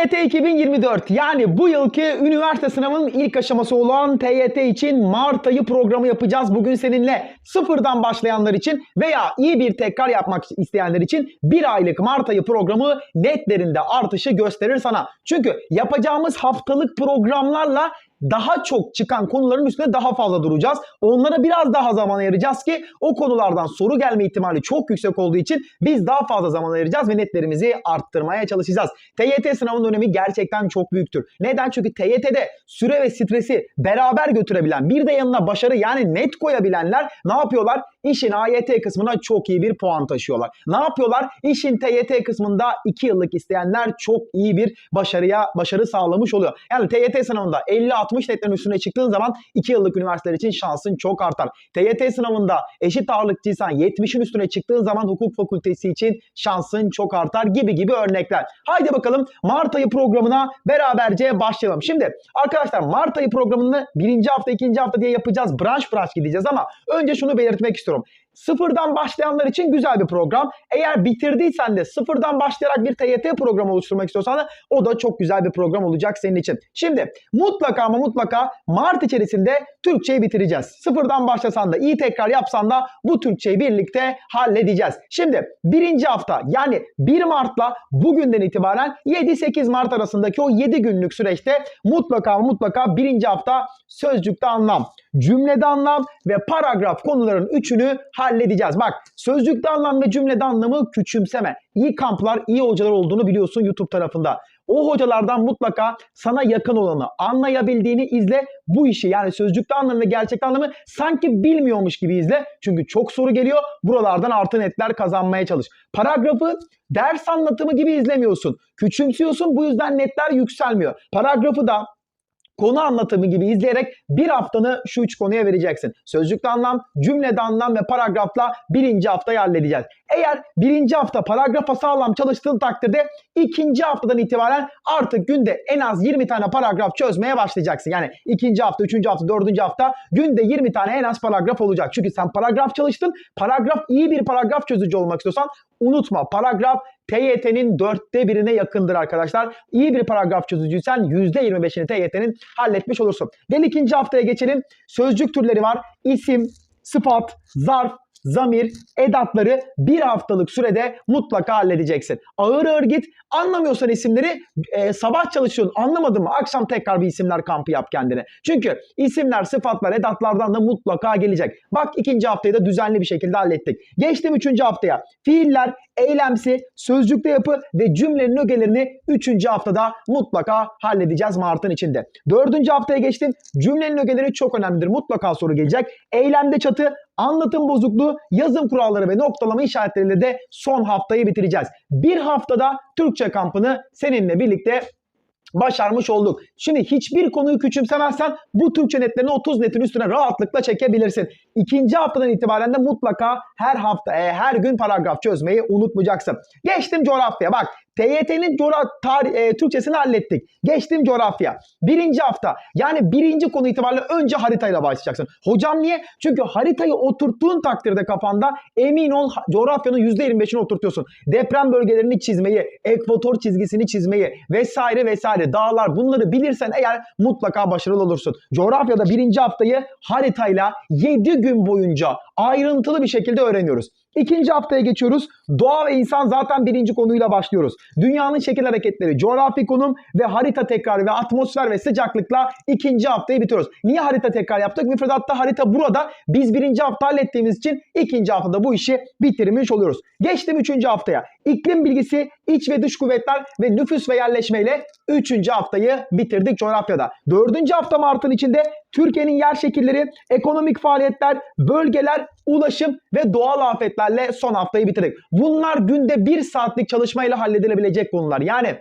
TYT 2024 yani bu yılki üniversite sınavının ilk aşaması olan TYT için Mart ayı programı yapacağız. Bugün seninle sıfırdan başlayanlar için veya iyi bir tekrar yapmak isteyenler için bir aylık Mart ayı programı netlerinde artışı gösterir sana. Çünkü yapacağımız haftalık programlarla daha çok çıkan konuların üstünde daha fazla duracağız. Onlara biraz daha zaman ayıracağız ki o konulardan soru gelme ihtimali çok yüksek olduğu için biz daha fazla zaman ayıracağız ve netlerimizi arttırmaya çalışacağız. TYT sınavının önemi gerçekten çok büyüktür. Neden? Çünkü TYT'de süre ve stresi beraber götürebilen bir de yanına başarı yani net koyabilenler ne yapıyorlar? İşin AYT kısmına çok iyi bir puan taşıyorlar. Ne yapıyorlar? İşin TYT kısmında 2 yıllık isteyenler çok iyi bir başarıya başarı sağlamış oluyor. Yani TYT sınavında 50-60 netlerin üstüne çıktığın zaman 2 yıllık üniversiteler için şansın çok artar. TYT sınavında eşit ağırlıkçıysan 70'in üstüne çıktığın zaman hukuk fakültesi için şansın çok artar gibi gibi örnekler. Haydi bakalım Mart ayı programına beraberce başlayalım. Şimdi arkadaşlar Mart ayı programını birinci hafta, ikinci hafta diye yapacağız. Branş branş gideceğiz ama önce şunu belirtmek istiyorum. którą Sıfırdan başlayanlar için güzel bir program. Eğer bitirdiysen de sıfırdan başlayarak bir TYT programı oluşturmak istiyorsan da o da çok güzel bir program olacak senin için. Şimdi mutlaka ama mutlaka Mart içerisinde Türkçeyi bitireceğiz. Sıfırdan başlasan da iyi tekrar yapsan da bu Türkçeyi birlikte halledeceğiz. Şimdi birinci hafta yani 1 Mart'la bugünden itibaren 7-8 Mart arasındaki o 7 günlük süreçte mutlaka mutlaka birinci hafta sözcükte anlam, cümlede anlam ve paragraf konuların üçünü halledeceğiz. Bak sözcükte anlam ve cümlede anlamı küçümseme. İyi kamplar, iyi hocalar olduğunu biliyorsun YouTube tarafında. O hocalardan mutlaka sana yakın olanı, anlayabildiğini izle. Bu işi yani sözcükte anlamı ve gerçekte anlamı sanki bilmiyormuş gibi izle. Çünkü çok soru geliyor. Buralardan artı netler kazanmaya çalış. Paragrafı ders anlatımı gibi izlemiyorsun. Küçümsüyorsun bu yüzden netler yükselmiyor. Paragrafı da konu anlatımı gibi izleyerek bir haftanı şu üç konuya vereceksin. Sözcükte anlam, cümlede anlam ve paragrafla birinci haftayı halledeceğiz. Eğer birinci hafta paragrafa sağlam çalıştığın takdirde ikinci haftadan itibaren artık günde en az 20 tane paragraf çözmeye başlayacaksın. Yani ikinci hafta, üçüncü hafta, dördüncü hafta günde 20 tane en az paragraf olacak. Çünkü sen paragraf çalıştın. Paragraf iyi bir paragraf çözücü olmak istiyorsan unutma paragraf TYT'nin dörtte birine yakındır arkadaşlar. İyi bir paragraf çözücüysen %25'ini TYT'nin halletmiş olursun. Gel ikinci haftaya geçelim. Sözcük türleri var. İsim, sıfat, zarf, zamir, edatları bir haftalık sürede mutlaka halledeceksin. Ağır ağır git. Anlamıyorsan isimleri e, sabah çalışıyorsun. Anlamadın mı? Akşam tekrar bir isimler kampı yap kendine. Çünkü isimler, sıfatlar, edatlardan da mutlaka gelecek. Bak ikinci haftayı da düzenli bir şekilde hallettik. Geçtim üçüncü haftaya. Fiiller, eylemsi, sözcükte yapı ve cümlenin ögelerini üçüncü haftada mutlaka halledeceğiz Mart'ın içinde. Dördüncü haftaya geçtim. Cümlenin ögeleri çok önemlidir. Mutlaka soru gelecek. Eylemde çatı, anlatım bozukluğu, yazım kuralları ve noktalama işaretleriyle de son haftayı bitireceğiz. Bir haftada Türkçe kampını seninle birlikte başarmış olduk. Şimdi hiçbir konuyu küçümsemezsen bu Türkçe netlerini 30 netin üstüne rahatlıkla çekebilirsin. İkinci haftadan itibaren de mutlaka her hafta, e, her gün paragraf çözmeyi unutmayacaksın. Geçtim coğrafya. Bak TYT'nin e, Türkçesini hallettik. Geçtim coğrafya. Birinci hafta yani birinci konu itibariyle önce haritayla başlayacaksın. Hocam niye? Çünkü haritayı oturttuğun takdirde kafanda emin ol coğrafyanın %25'ini oturtuyorsun. Deprem bölgelerini çizmeyi, ekvator çizgisini çizmeyi vesaire vesaire dağlar bunları bilirsen eğer mutlaka başarılı olursun. Coğrafyada birinci haftayı haritayla 7 gün boyunca ayrıntılı bir şekilde öğreniyoruz. İkinci haftaya geçiyoruz. Doğa ve insan zaten birinci konuyla başlıyoruz. Dünyanın şekil hareketleri, coğrafi konum ve harita tekrarı ve atmosfer ve sıcaklıkla ikinci haftayı bitiriyoruz. Niye harita tekrar yaptık? Müfredatta harita burada. Biz birinci hafta hallettiğimiz için ikinci haftada bu işi bitirmiş oluyoruz. Geçtim üçüncü haftaya. İklim bilgisi, iç ve dış kuvvetler ve nüfus ve yerleşmeyle üçüncü haftayı bitirdik coğrafyada. Dördüncü hafta Mart'ın içinde Türkiye'nin yer şekilleri, ekonomik faaliyetler, bölgeler, ulaşım ve doğal afetlerle son haftayı bitirdik. Bunlar günde bir saatlik çalışmayla halledilebilecek konular. Yani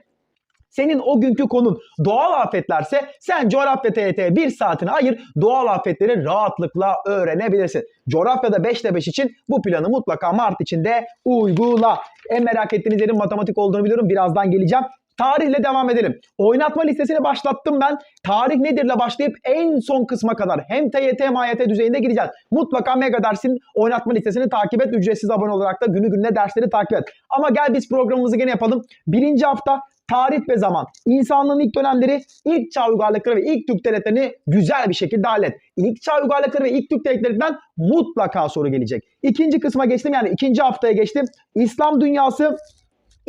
senin o günkü konun doğal afetlerse sen coğrafya TYT'ye bir saatini ayır doğal afetleri rahatlıkla öğrenebilirsin. Coğrafyada 5'te 5 için bu planı mutlaka Mart içinde uygula. En merak ettiğiniz yerin matematik olduğunu biliyorum. Birazdan geleceğim. Tarihle devam edelim. Oynatma listesini başlattım ben. Tarih nedirle başlayıp en son kısma kadar hem TYT hem AYT düzeyinde gideceğiz. Mutlaka Mega Ders'in oynatma listesini takip et. Ücretsiz abone olarak da günü gününe dersleri takip et. Ama gel biz programımızı gene yapalım. Birinci hafta tarih ve zaman, insanlığın ilk dönemleri, ilk çağ uygarlıkları ve ilk Türk devletlerini güzel bir şekilde hallet. İlk çağ uygarlıkları ve ilk Türk devletlerinden mutlaka soru gelecek. İkinci kısma geçtim yani ikinci haftaya geçtim. İslam dünyası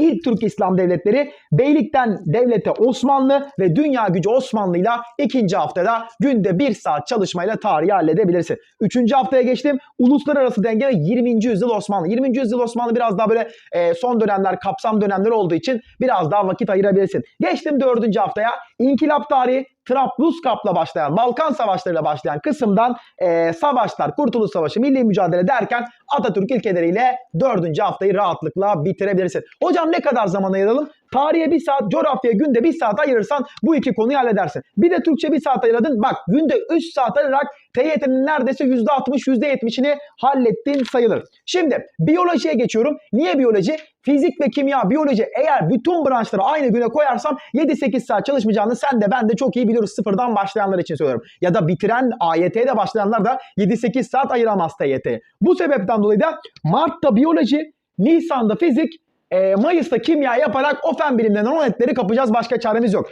İlk Türk İslam devletleri beylikten devlete Osmanlı ve dünya gücü Osmanlı'yla ikinci haftada günde bir saat çalışmayla tarihi halledebilirsin. Üçüncü haftaya geçtim. Uluslararası denge ve 20. yüzyıl Osmanlı. 20. yüzyıl Osmanlı biraz daha böyle e, son dönemler, kapsam dönemleri olduğu için biraz daha vakit ayırabilirsin. Geçtim dördüncü haftaya. İnkılap tarihi, Trabluskap'la başlayan, Balkan Savaşları'yla başlayan kısımdan e, savaşlar, Kurtuluş Savaşı, milli mücadele derken Atatürk ilkeleriyle dördüncü haftayı rahatlıkla bitirebilirsin. Hocam ne kadar zaman ayıralım? Tarihe bir saat, coğrafyaya günde bir saat ayırırsan bu iki konuyu halledersin. Bir de Türkçe bir saat ayırdın. Bak günde 3 saat ayırarak TYT'nin neredeyse %60, %70'ini hallettin sayılır. Şimdi biyolojiye geçiyorum. Niye biyoloji? Fizik ve kimya, biyoloji eğer bütün branşları aynı güne koyarsam 7-8 saat çalışmayacağını sen de ben de çok iyi biliyoruz sıfırdan başlayanlar için söylüyorum. Ya da bitiren AYT'ye de başlayanlar da 7-8 saat ayıramaz TYT'ye. Bu sebepten dolayı da Mart'ta biyoloji, Nisan'da fizik, e, Mayıs'ta kimya yaparak o fen bilimlerinden o netleri kapacağız. Başka çaremiz yok.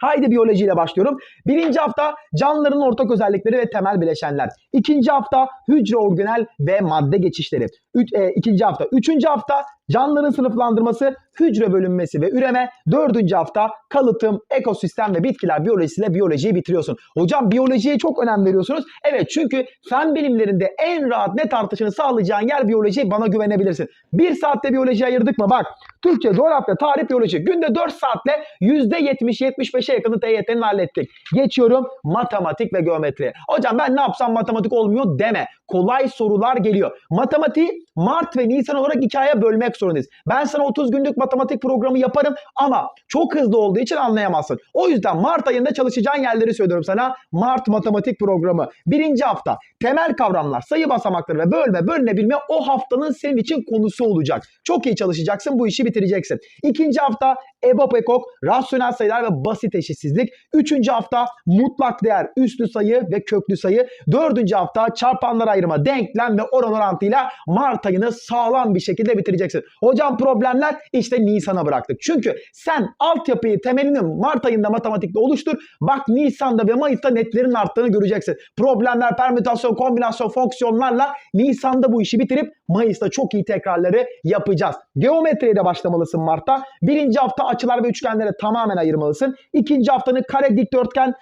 Haydi biyolojiyle başlıyorum. Birinci hafta canlıların ortak özellikleri ve temel bileşenler. İkinci hafta hücre organel ve madde geçişleri. Üç, e, ikinci hafta. Üçüncü hafta canlıların sınıflandırması, hücre bölünmesi ve üreme. Dördüncü hafta kalıtım, ekosistem ve bitkiler biyolojisiyle biyolojiyi bitiriyorsun. Hocam biyolojiye çok önem veriyorsunuz. Evet çünkü fen bilimlerinde en rahat net artışını sağlayacağın yer biyoloji bana güvenebilirsin. Bir saatte biyoloji ayırdık mı? Bak Türkçe, coğrafya, tarih, biyoloji. Günde 4 saatle %70-75'e yakını TYT'nin hallettik. Geçiyorum matematik ve geometri. Hocam ben ne yapsam matematik olmuyor deme. Kolay sorular geliyor. Matematiği Mart ve Nisan olarak hikayeye bölmek zorundayız. Ben sana 30 günlük matematik programı yaparım ama çok hızlı olduğu için anlayamazsın. O yüzden Mart ayında çalışacağın yerleri söylüyorum sana. Mart matematik programı. Birinci hafta temel kavramlar, sayı basamakları ve bölme, bölünebilme o haftanın senin için konusu olacak. Çok iyi çalışacaksın, bu işi bitireceksin. İkinci hafta EBOB ekok, rasyonel sayılar ve basit eşitsizlik. Üçüncü hafta mutlak değer, üslü sayı ve köklü sayı. Dördüncü hafta çarpanlar ayrıma, denklem ve oran orantıyla Mart ayını sağlam bir şekilde bitireceksin. Hocam problemler işte Nisan'a bıraktık. Çünkü sen altyapıyı, temelini Mart ayında matematikte oluştur. Bak Nisan'da ve Mayıs'ta netlerin arttığını göreceksin. Problemler, permütasyon, kombinasyon, fonksiyonlarla Nisan'da bu işi bitirip Mayıs'ta çok iyi tekrarları yapacağız. Geometriye de başlamalısın Mart'ta. Birinci hafta açılar ve üçgenlere tamamen ayırmalısın. İkinci haftanı kare, dikdörtgen,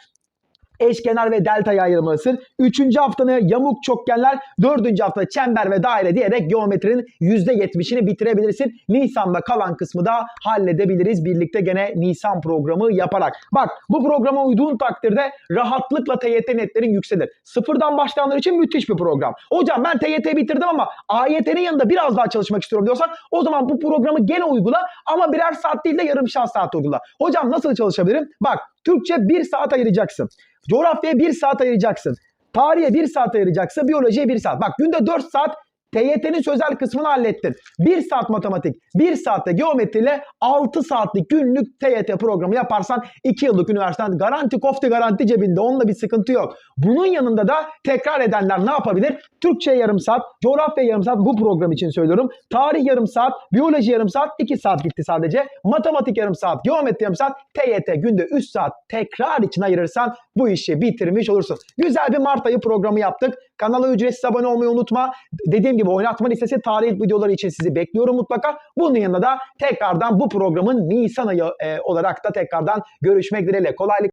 eşkenar ve deltaya ayırmalısın. Üçüncü haftanı yamuk çokgenler, dördüncü hafta çember ve daire diyerek geometrinin %70'ini bitirebilirsin. Nisan'da kalan kısmı da halledebiliriz birlikte gene Nisan programı yaparak. Bak bu programa uyduğun takdirde rahatlıkla TYT netlerin yükselir. Sıfırdan başlayanlar için müthiş bir program. Hocam ben TYT bitirdim ama AYT'nin yanında biraz daha çalışmak istiyorum diyorsan o zaman bu programı gene uygula ama birer saat değil de yarım saat uygula. Hocam nasıl çalışabilirim? Bak Türkçe bir saat ayıracaksın. Coğrafyaya bir saat ayıracaksın. Tarihe bir saat ayıracaksın. Biyolojiye bir saat. Bak günde 4 saat TYT'nin sözel kısmını hallettin. 1 saat matematik, 1 saatte geometriyle 6 saatlik günlük TYT programı yaparsan 2 yıllık üniversiteden garanti kofte garanti cebinde. Onunla bir sıkıntı yok. Bunun yanında da tekrar edenler ne yapabilir? Türkçe yarım saat, coğrafya yarım saat bu program için söylüyorum. Tarih yarım saat, biyoloji yarım saat, 2 saat gitti sadece. Matematik yarım saat, geometri yarım saat, TYT günde 3 saat tekrar için ayırırsan bu işi bitirmiş olursun. Güzel bir Mart ayı programı yaptık. Kanala ücretsiz abone olmayı unutma. Dediğim gibi oynatma listesi tarih videoları için sizi bekliyorum mutlaka. Bunun yanında da tekrardan bu programın Nisan ayı e, olarak da tekrardan görüşmek dileğiyle. Kolaylık